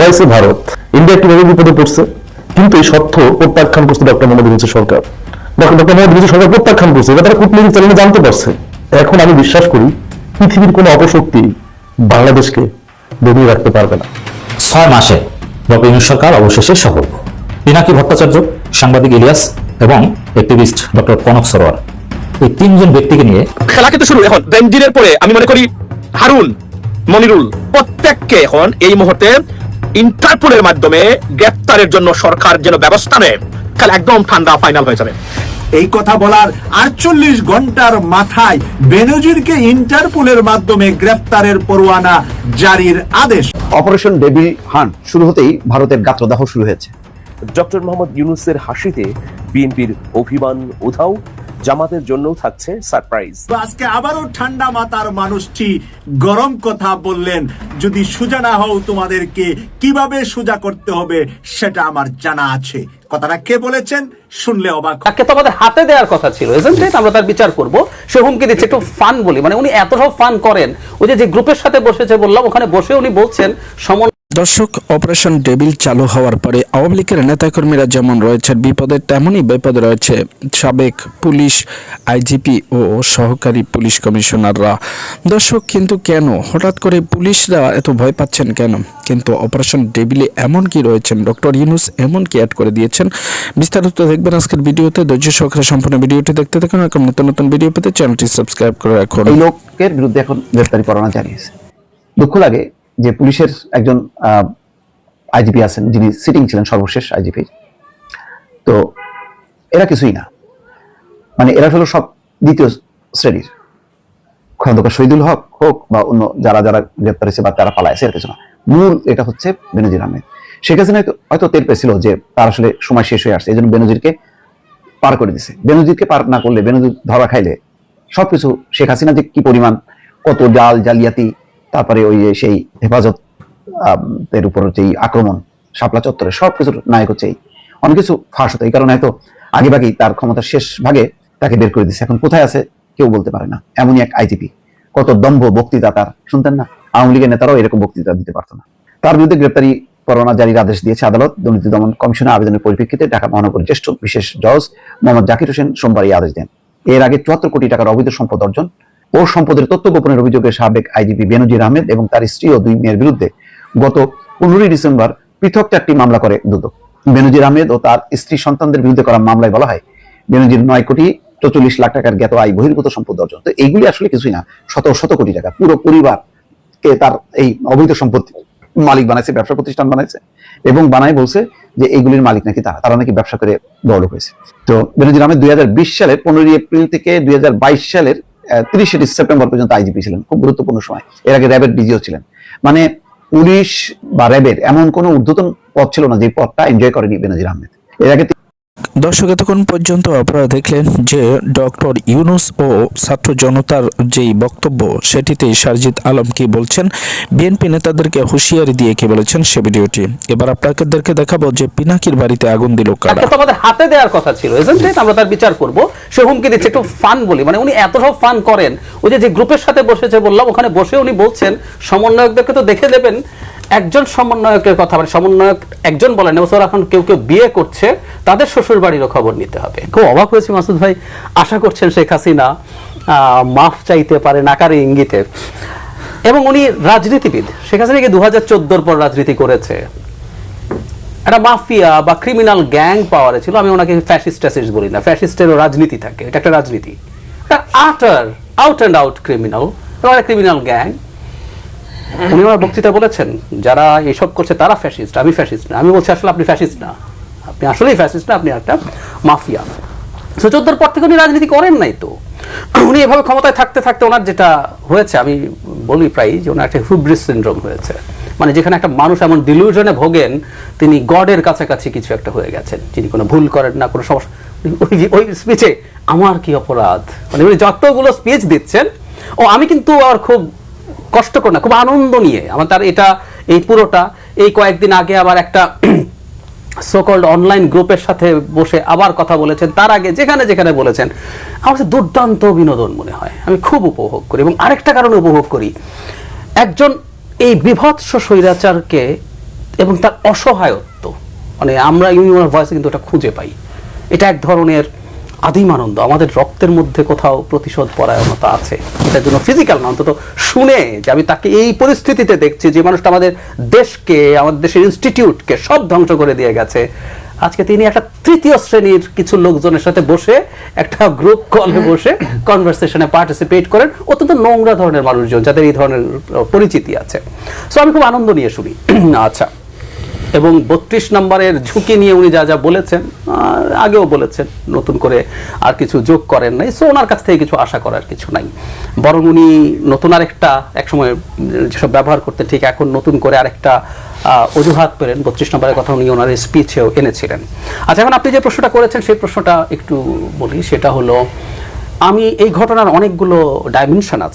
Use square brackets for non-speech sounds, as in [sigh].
জড়াইছে Bharat. India কীভাবে বিপদে পড়ছে কিন্তু এই সত্য প্রত্যাখ্যান করছে ডক্টর মোহাম্মদ ইউনুসের সরকার। ডক্টর ডক্টর মোহাম্মদ ইউনুসের সরকার প্রত্যাখ্যান করছে এটা তারা কূটনৈতিক চ্যানেলে জানতে পারছে। এখন আমি বিশ্বাস করি পৃথিবীর কোনো অপশক্তি বাংলাদেশকে দমিয়ে রাখতে পারবে না। ছয় মাসে ডক্টর ইউনুস সরকার অবশেষে সফল। পিনাকি ভট্টাচার্য সাংবাদিক ইলিয়াস এবং অ্যাক্টিভিস্ট ডক্টর কনক সরোয়ার। এই তিনজন ব্যক্তিকে নিয়ে খেলা কিন্তু শুরু এখন। বেনজিরের পরে আমি মনে করি হারুন মনিরুল প্রত্যেককে এখন এই মুহূর্তে ইন্টারপোলের মাধ্যমে গ্রেপ্তারের জন্য সরকার যেন ব্যবস্থা নেয় খেলা একদম ঠান্ডা ফাইনাল হয়ে যাবে। এই কথা বলার আটচল্লিশ ঘণ্টার মাথায় বেনজিরকে ইন্টারপোলের মাধ্যমে গ্রেফতারের পরোয়ানা জারির আদেশ। অপারেশন ডেভিল হান শুরু হতেই ভারতের গাত্রদাহ শুরু হয়েছে। ডক্টর মোহাম্মদ ইউনুসের হাসিতে বিএনপির অভিমান উধাও। জামাতের জন্যও থাকছে সারপ্রাইজ। তো আজকে আবারও ঠান্ডা মাথার মানুষটি গরম কথা বললেন। যদি সোজা না হও তোমাদেরকে কীভাবে সোজা করতে হবে সেটা আমার জানা আছে। কথাটা কে বলেছেন? শুনলে অবাক তাকে তো আমাদের হাতে দেওয়ার কথা ছিল এজেন্ট আমরা তার বিচার করব। সে হুমকি দিচ্ছে একটু ফান বলি। মানে উনি এত সব ফান করেন। ওই যে যে গ্রুপের সাথে বসেছে বললাম ওখানে বসে উনি বলছেন সমন দর্শক, অপারেশন ডেবিল চালু হওয়ার পরে আওয়ামী লীগের নেতাকর্মীরা যেমন রয়েছে বিপদে তেমনই বিপদে রয়েছে সাবেক পুলিশ আইজিপি ও সহকারী পুলিশ কমিশনাররা। দর্শক, কিন্তু কেন? হঠাৎ করে পুলিশরা এত ভয় পাচ্ছেন কেন? কিন্তু অপারেশন ডেবিলে এমন কি রয়েছেন? ডক্টর ইউনুস এমন কি অ্যাড করে দিয়েছেন? বিস্তারিত দেখবেন আজকের ভিডিওতে। ধৈর্য সহকারে সম্পূর্ণ ভিডিওটি দেখতে থাকুন। এরকম নতুন নতুন ভিডিও পেতে চ্যানেলটি সাবস্ক্রাইব করে রাখুন। লোকের বিরুদ্ধে এখন গ্রেফতারি পরোয়ানা জানিয়েছে। দুঃখ লাগে যে পুলিশের একজন আইজিপি আছেন, যিনি সিটিং ছিলেন সর্বশেষ আইজিপি, তো এরা কিছুই না। মানে এরা হলো সব দ্বিতীয় শ্রেণির। খন্দকার শহীদুল হক হোক বা অন্য যারা যারা গ্রেপ্তার হয়েছে বা তারা পালাইছে এর কিছু না। মূল এটা হচ্ছে বেনজির আহমেদ। শেখ হাসিনা হয়তো- টের পেয়েছিল যে তার আসলে সময় শেষ হয়ে আসছে, এই জন্য বেনজিরকে পার করে দিছে। বেনজিরকে পার না করলে, বেনজির ধরা খাইলে সবকিছু শেখ হাসিনা যে কি পরিমাণ, কত জাল, জালিয়াতি তারপরে ওই যে সেই হেফাজত এর উপর যেই আক্রমণ, শাপলা চত্বরে সবকিছুর নায়ক হচ্ছে এই। অনেক কিছু ফাঁস হতো, এই কারণে হয়তো আগে ভাগেই তার ক্ষমতার শেষ ভাগে তাকে বের করে দিচ্ছে এখন কোথায় আছে কেউ বলতে পারে না। এমনই এক আইজিপি। কত দম্ভ বক্তৃতা তার, শুনতেন না? আওয়ামী লীগের নেতারাও এরকম বক্তৃতা দিতে পারতো না। তার বিরুদ্ধে গ্রেপ্তারি পরোয়ানা জারির আদেশ দিয়েছে আদালত। দুর্নীতি দমন কমিশনের আবেদনের পরিপ্রেক্ষিতে ঢাকা মহানগর জ্যেষ্ঠ বিশেষ জজ মোহাম্মদ জাকির হোসেন সোমবার এই আদেশ দেন। এর আগে চুয়াত্তর কোটি টাকার অবৈধ সম্পদ অর্জন ও সম্পদের তথ্য গোপনের অভিযোগে সাবেক আইজিপি বেনজির আহমেদ এবং তার স্ত্রী ও দুই মেয়ের বিরুদ্ধে গত পনেরোই ডিসেম্বর পৃথক চারটি মামলা করে দুদক। বেনজির আহমেদ ও তার স্ত্রী সন্তানদের বিরুদ্ধে করা মামলায় বলা হয়, বেনজির নয় কোটি চৌচল্লিশ লাখ টাকার জ্ঞাত আয় বহির্ভূত সম্পদ অর্জন। তো এইগুলি আসলে কিছুই না, শত শত কোটি টাকা। পুরো পরিবারকে তার এই অবৈধ সম্পত্তি মালিক বানাইছে, ব্যবসা প্রতিষ্ঠান বানাইছে এবং বানায় বলছে যে এইগুলির মালিক নাকি তারা তারা নাকি ব্যবসা করে বড়লোক হয়েছে। তো বেনজির আহমেদ দুই হাজার বিশ সালের পনেরোই এপ্রিল থেকে দুই হাজার বাইশ সালের তিরিশে সেপ্টেম্বর পর্যন্ত আইজিপি ছিলেন, খুব গুরুত্বপূর্ণ সময়। এর আগে র্যাবের ডিজিও ছিলেন। মানে পুলিশ বা র্যাবের এমন কোনো ঊর্ধ্বতন পথ ছিল না যে পথটা এনজয় করেনি বেনাজির আহমেদ। এর আগে দর্শক, এতক্ষণ পর্যন্ত আপনারা দেখলেন যে ডক্টর ইউনুস ও ছাত্র জনতার যেই বক্তব্য, সেটিতে সারজিৎ আলম কি বলছেন, বিএনপি নেতাদেরকে হুঁশিয়ারি দিয়ে কি বলেছেন সে ভিডিওটি। এবার আপনাদেরকে দেখাবো যে পিনাকির বাড়িতে আগুন দিল কারা। আমাদের হাতে দেওয়ার কথা ছিল এজেন্ট আমরা তার বিচার করব। সে হুমকি দিচ্ছে, একটু ফান বলি। মানে উনি এত সব ফান করেন। ওই যে গ্রুপের সাথে বসেছে বললাম, ওখানে বসে উনি বলছেন, সমন্বয়কদেরকে তো দেখে দেবেন একজন সমন্বয়কের কথা মানে সমন্বয়ক একজন বলেন এবছর এখন কেউ কেউ বিয়ে করছে, তাদের শ্বশুর বাড়িরও খবর নিতে হবে। খুব অবাক হয়েছি মাসুদ ভাই। আশা করছেন শেখ হাসিনা মাফ চাইতে পারে নাকারে ইঙ্গিতে। এবং উনি রাজনীতিবিদ। শেখ হাসিনা দু হাজার চোদ্দোর পর রাজনীতি করেছে। একটা মাফিয়া বা ক্রিমিনাল গ্যাং পাওয়ারে ছিল, আমি ওনাকে ফ্যাসিস্ট ট্যাসিস্ট বলি না। ফ্যাসিস্টেরও রাজনীতি থাকে, এটা একটা রাজনীতি। Utter out and out criminal criminal gang উনি আমার বক্তৃতা বলেছেন, যারা এসব করছে তারা ফ্যাসিস্ট আমি ফ্যাসিস্ট না। আমি বলছি, আসলে আপনি ফ্যাসিস্ট না। আপনি আসলেই ফ্যাসিস্ট না, আপনি একটা মাফিয়া সো চোদ্দোর পর থেকে উনি রাজনীতি করেন নাই তো। উনি এভাবে ক্ষমতায় থাকতে থাকতে ওনার যেটা হয়েছে, আমি বলি প্রায় যে ওনার একটা হুব্রিস সিন্ড্রোম হয়েছে। মানে যেখানে একটা মানুষ এমন ডিলিউশনে ভোগেন, তিনি গডের কাছাকাছি কিছু একটা হয়ে গেছেন। যিনি কোনো ভুল করেন না, কোনো সমস্যা ওই ওই স্পিচে আমার কি অপরাধ? মানে উনি যতগুলো স্পিচ দিচ্ছেন, ও আমি কিন্তু আর খুব কষ্টকর না, খুব আনন্দ নিয়ে। আমার তার এটা, এই পুরোটা, এই কয়েকদিন আগে আবার একটা সোকল্ড অনলাইন গ্রুপের সাথে বসে আবার কথা বলেছেন। তার আগে যেখানে যেখানে বলেছেন, আমার কাছে দুর্দান্ত বিনোদন মনে হয়। আমি খুব উপভোগ করি এবং আরেকটা কারণে উপভোগ করি। একজন এই বিভৎস স্বৈরাচারকে এবং তার অসহায়ত্ব মানে আমরা ইউনিভার ভয়েসে কিন্তু এটা খুঁজে পাই। এটা এক ধরনের আদিম আনন্দ আমাদের রক্তের মধ্যে কোথাও প্রতিশোধ পরায়ণতা আছে। এটার জন্য ফিজিক্যাল না অন্তত শুনে যে আমি তাকে এই পরিস্থিতিতে দেখছি যে মানুষটা আমাদের দেশকে আমাদের দেশের ইনস্টিটিউটকে সব ধ্বংস করে দিয়ে গেছে। আজকে তিনি একটা তৃতীয় শ্রেণির কিছু লোকজনের সাথে বসে একটা গ্রুপ কলে বসে কনভারসেশনে পার্টিসিপেট করেন অত্যন্ত নোংরা ধরনের মানুষজন যাদের এই ধরনের পরিচিতি আছে। সো আমি খুব আনন্দ নিয়ে শুনি। [clears throat] আচ্ছা। এবং বত্রিশ নম্বরের ঝুঁকি নিয়ে উনি যা যা বলেছেন আগেও বলেছেন, নতুন করে আর কিছু যোগ করেন নাই। সো ওনার কাছ থেকে কিছু আশা করার কিছু নাই। বরং উনি নতুন আরেকটা, একসময় যেসব ব্যবহার করতে ঠিক এখন নতুন করে আরেকটা অজুহাত পেলেন। বত্রিশ নম্বরের কথা উনি ওনার স্পিচেও এনেছিলেন। আচ্ছা এখন আপনি যে প্রশ্নটা করেছেন, সেই প্রশ্নটা একটু বলি। সেটা হলো, আমি এই ঘটনার অনেকগুলো ডাইমেনশন আছে।